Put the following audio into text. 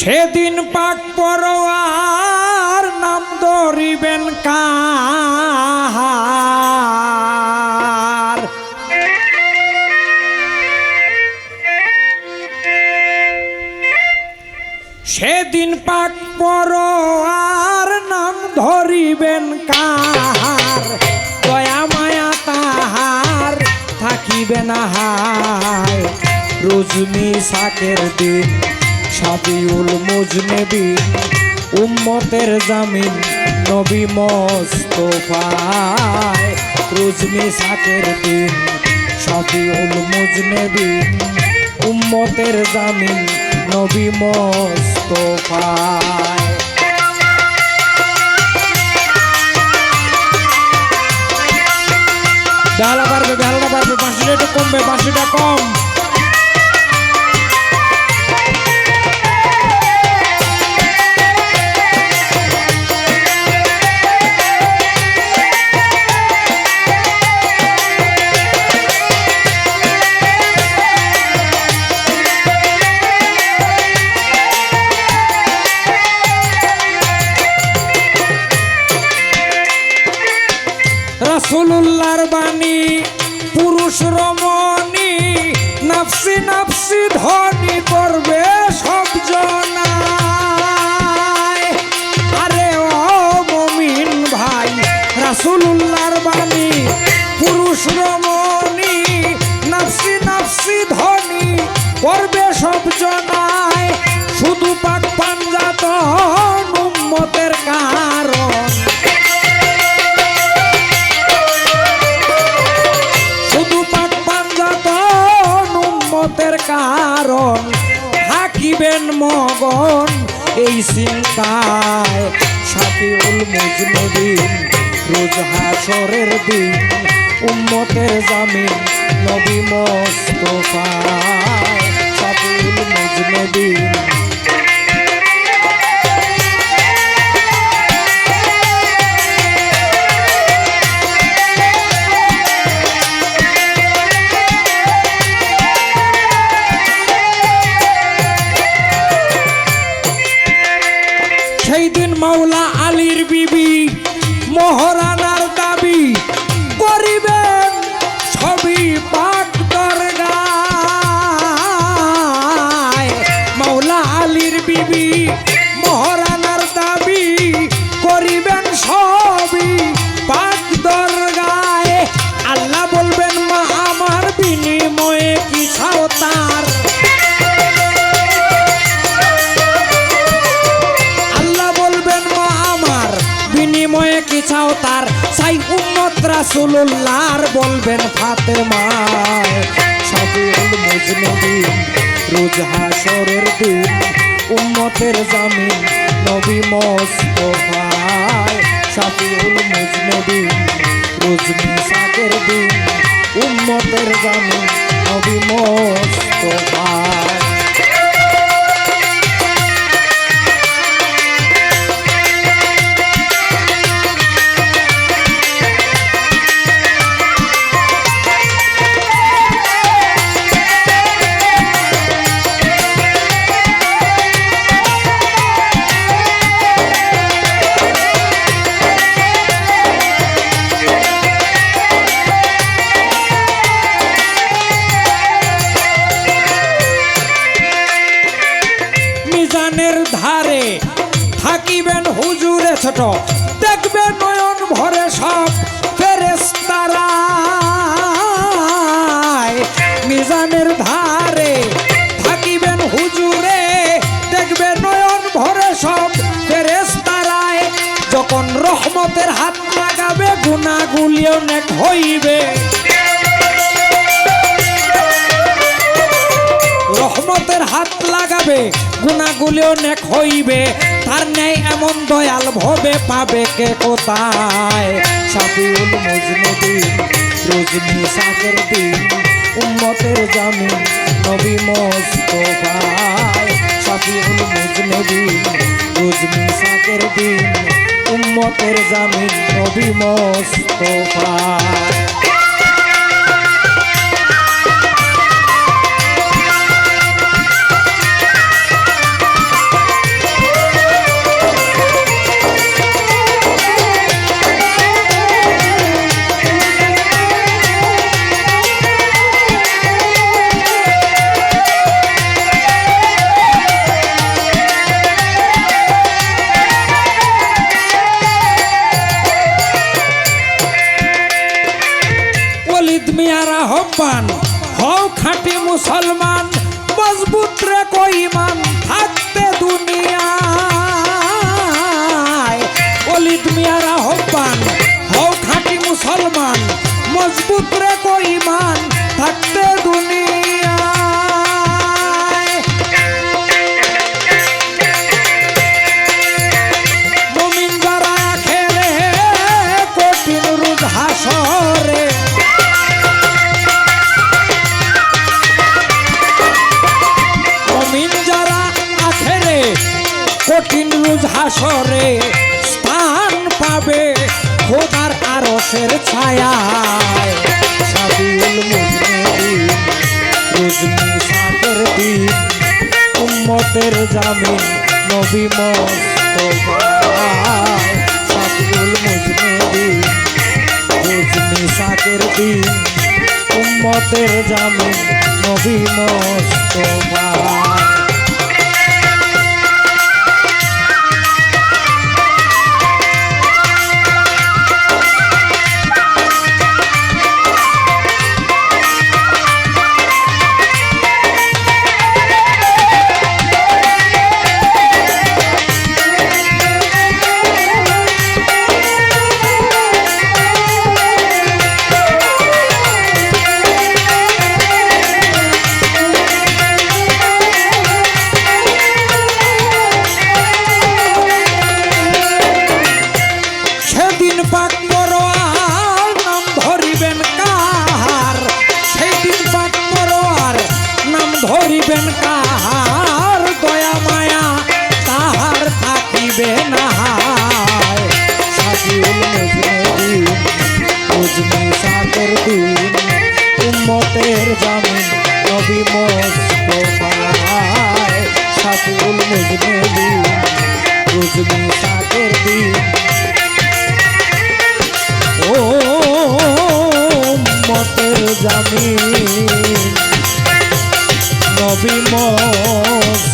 সেদিন পাক পরোয়ার নাম ধরিবেন কাহার। সেদিন পাক পরোয়ার নাম ধরিবেন কাহার। দয়া মায়া তাহার থাকিবে না হায়। রুজমি সাকের দিন সাবিউল মুজনেবিন উম্মতের জামিন নবী মোস্তফায়। রুজমি সাকের দিন সাবিউল মুজনেবিন উম্মতের জামিন নবী মোস্তফায়। বেলা বাড়বে বেলাটা বাড়বে, বাঁশিটা একটু কমবে, বাঁশিটা কম। রাসুলুল্লাহর বাণী পুরুষ রমণী নাফসি নাফসি ধনী করবে সব জনায় থাকিবেন মগন এই চিন্তায় সাফিউল মুজনবিন রোজ হাসরের দিন উম্মতের জামিন নবী মোস্তফায় উম্মত রাসূলুল্লাহর বলবেন সাবিউল মুজনবিন, রোজ হাসরের দিন, উম্মতের জামিন, নবী মোস্তফায় সাফিউল মুজনবিন, রোজ মিসাকের দিন, উম্মতের জামিন, নবী মোস্তফায় ছোট। দেখবে নয়ন ভরে সব ফেরেস্তারা মিজানের ধারে থাকিবেন হুজুরে। দেখবে নয়ন ভরে সব ফেরেস্তারায় যখন রহমতের হাত লাগাবে গুণাগুলি অনেক হইবে। রহমতের হাত লাগাবে গুণাগুলি অনেক হইবে। তার নেই এমন দয়াল ভবে পাবে কে কোথায়? সাফিউল মুজনবিন রোজনি সাকের দিন উম্মতের জামিন নবী মোস্তফায়। সাফিউল মুজনবিন রোজনি সাকের দিন উম্মতের জামিন নবী মোস্তফায়। আহ্বান, হও খাঁটি মুসলমান, মজবুত রে কইমান থাকতে দুনিয়ায়। অলিদ মিয়ার আহ্বান, হও খাঁটি মুসলমান, মজবুত রে কইমান থাকতে আরশের ছায়ায় সাবিউল মুজনিবিন রুজনি দিন উম্মতের জামিন নবী দিন উম্মতের নবী পাক নাম ধরিবেন কাহার? পাক পরোয়ার নাম ধরিবেন কাহার। দয়া মায়া তাহার থাকিবে না সাকের দিন, উম্মতের জামিন নবী মোস্তফায়। দিন জামিন নবী মোস্তফা